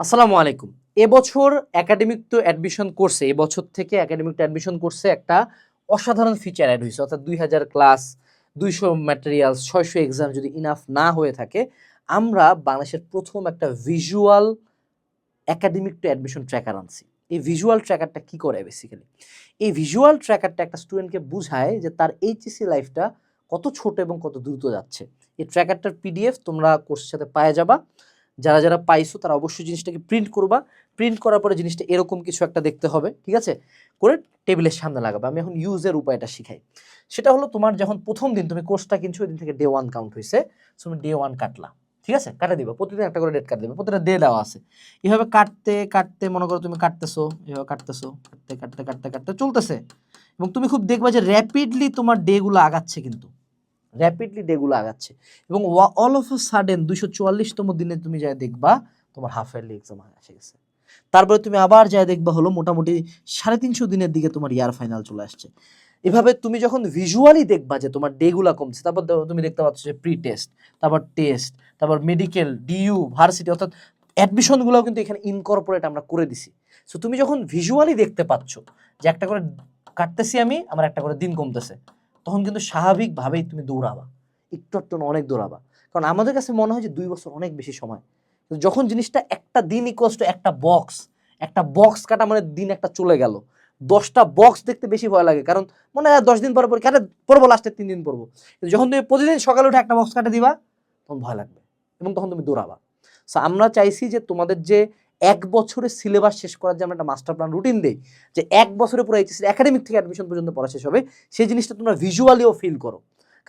আসসালামু আলাইকুম। এবছর একাডেমিক তো অ্যাডমিশন করছে এবছর থেকে একাডেমিক তো অ্যাডমিশন করছে একটা অসাধারণ ফিচার অ্যাড হয়েছে। অর্থাৎ দুই হাজার ক্লাস দুইশো ম্যাটেরিয়ালস ছয়শো এক্সাম যদি ইনাফ না হয়ে থাকে, আমরা বাংলাদেশের প্রথম একটা visual academic to admission tracker আনছি। এই ভিজুয়াল ট্র্যাকারটা কি করে বেসিক্যালি এই ভিজুয়াল ট্র্যাকারটা একটা স্টুডেন্টকে বুঝায় যে তার এইচএসসি লাইফটা কত ছোট এবং কত দ্রুত যাচ্ছে। এই ট্র্যাকারটার পিডিএফ তোমরা কোর্সের সাথে পায়ে যাবা। যারা যারা পাইছো তারা অবশ্যই জিনিসটাকে প্রিন্ট করবা। প্রিন্ট করার পরে জিনিসটা এরকম কিছু একটা দেখতে হবে, ঠিক আছে? করে টেবিলের সামনে লাগাবে। আমি এখন ইউজের উপায়টা শিখাই। সেটা হলো তোমার যখন প্রথম দিন তুমি কোর্সটা কিনছো ওই দিন থেকে ডে ওয়ান কাউন্ট হয়েছে তুমি ডে ওয়ান কাটলা, ঠিক আছে? কাটা দিবা। প্রতিদিন একটা করে ডেট কাট দেবে। প্রতিটা ডে দেওয়া আছে। এভাবে কাটতে কাটতে, মনে করো তুমি কাটতেছো, এভাবে কাটতেছো, কাটতে কাটতে কাটতে কাটতে চলতেছে। এবং তুমি খুব দেখবা যে র্যাপিডলি তোমার ডেগুলো আগাচ্ছে কিন্তু। র্যাপিডলি ডেগুলো আগাচ্ছে। এবং অল অফ আ সাডেন দুইশো চুয়াল্লিশতম দিনে তুমি যাই দেখবা, তোমার হাফ ইয়ারলি এক্সাম এসে গেছে। তারপরে তুমি আবার যাই দেখবা হলো মোটামুটি সাড়ে তিনশো দিনের দিকে তোমার ইয়ার ফাইনাল চলে আসছে। এভাবে তুমি যখন ভিজুয়ালি দেখবা যে তোমার ডেগুলা কমছে, তারপর তুমি দেখতে পাচ্ছ যে প্রি টেস্ট তারপর টেস্ট তারপর মেডিকেল ডিইউ ভার্সিটি অর্থাৎ অ্যাডমিশনগুলোও কিন্তু এখানে ইনকর্পোরেট আমরা করে দিছি। সো তুমি যখন ভিজুয়ালি দেখতে পাচ্ছ যে একটা করে কাটতেছি আমি, আমার একটা করে দিন কমতেছে। তখন কিন্তু স্বাভাবিকভাবেই তুমি দৌড়াবা। একটু একটু অনেক দৌড়াবা। কারণ আমাদের কাছে মনে হয় যে দুই বছর অনেক বেশি সময়। যখন জিনিসটা একটা দিন ইকোয়াস টু একটা বক্স একটা বক্স কাটা মানে দিন একটা চলে গেল। দশটা বক্স দেখতে বেশি ভয় লাগে। কারণ মনে হয় দশ দিন পর পর কাটে পড়ব লাস্টের তিন দিন পড়ব। যখন তুমি প্রতিদিন সকালে উঠে একটা বক্স কাটে দিবা, তখন ভয় লাগবে। এবং তখন তুমি দৌড়াবা। সো আমরা চাইছি যে তোমাদের যে এক বছরের সিলেবাস শেষ করার যে আমরা একটা মাস্টার প্ল্যান রুটিন দেই, যে এক বছরের পুরো এইচএসসি একাডেমিক থেকে অ্যাডমিশন পর্যন্ত পড়া শেষ হবে সেই জিনিসটা তোমরা ভিজুয়ালিও ফিল করো।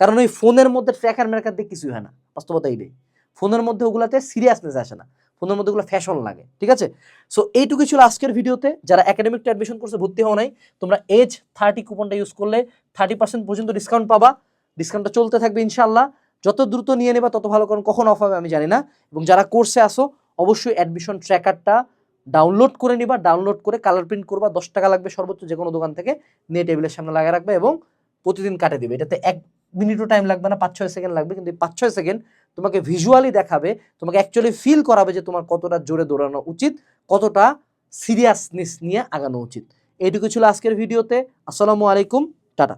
কারণ ওই ফোনের মধ্যে ট্র্যাকার ম্যাকার দিয়ে কিছুই হয় না বাস্তবতা এইটাই ফোনের মধ্যে ওগুলাতে সিরিয়াসনেস আসে না ফোনের মধ্যে ওগুলো ফ্যাশন লাগে, ঠিক আছে? সো এইটুকু ছিল আজকের ভিডিওতে যারা একাডেমিক অ্যাডমিশন করছে, ভর্তি হওয়া নাই, তোমরা এজ থার্টি কুপনটা ইউজ করলে থার্টি পার্সেন্ট পর্যন্ত ডিসকাউন্ট পাবা। ডিসকাউন্টটা চলতে থাকবে ইনশাল্লাহ যত দ্রুত নিয়ে নেবা, তত ভালো, কারণ কখন অফ হবে আমি জানি না। এবং যারা কোর্সে আসো অবশ্যই অ্যাডমিশন ট্র্যাকারটা ডাউনলোড করে নিবা ডাউনলোড করে কালার প্রিন্ট করবা, দশ টাকা লাগবে সর্বোচ্চ যে কোনো দোকান থেকে, নিয়ে টেবিলের সামনে লাগিয়ে রাখবে এবং প্রতিদিন কাটে দিবে। এটাতে এক মিনিটও টাইম লাগবে না, পাঁচ ছয় সেকেন্ড লাগবে, কিন্তু পাঁচ ছয় সেকেন্ড তোমাকে ভিজুয়ালি দেখাবে, তোমাকে অ্যাকচুয়ালি ফিল করাবে যে তোমার কতটা জোরে দৌড়ানো উচিত, কতটা সিরিয়াসনেস নিয়ে আগানো উচিত। এইটুকু ছিল আজকের ভিডিওতে আসসালামু আলাইকুম, টাটা।